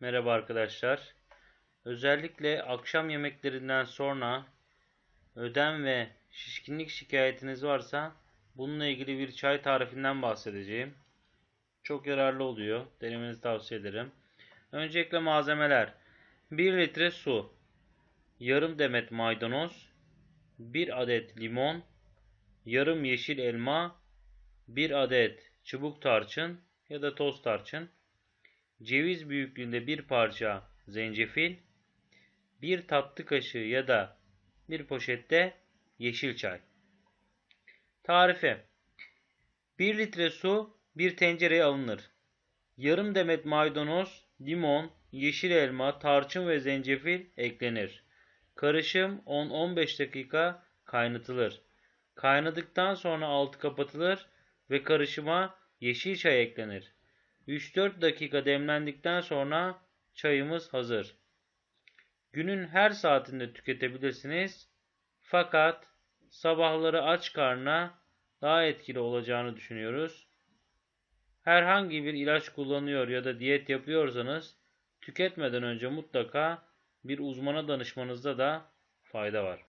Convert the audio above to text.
Merhaba arkadaşlar. Özellikle akşam yemeklerinden sonra ödem ve şişkinlik şikayetiniz varsa bununla ilgili bir çay tarifinden bahsedeceğim. Çok yararlı oluyor. Denemenizi tavsiye ederim. Öncelikle malzemeler. 1 litre su, yarım demet maydanoz, 1 adet limon, yarım yeşil elma, 1 adet çubuk tarçın ya da toz tarçın, ceviz büyüklüğünde bir parça zencefil, bir tatlı kaşığı ya da bir poşette yeşil çay. Tarifi 1 litre su bir tencereye alınır. Yarım demet maydanoz, limon, yeşil elma, tarçın ve zencefil eklenir. Karışım 10-15 dakika kaynatılır. Kaynadıktan sonra altı kapatılır ve karışıma yeşil çay eklenir. 3-4 dakika demlendikten sonra çayımız hazır. Günün her saatinde tüketebilirsiniz. Fakat sabahları aç karnına daha etkili olacağını düşünüyoruz. Herhangi bir ilaç kullanıyor ya da diyet yapıyorsanız tüketmeden önce mutlaka bir uzmana danışmanızda da fayda var.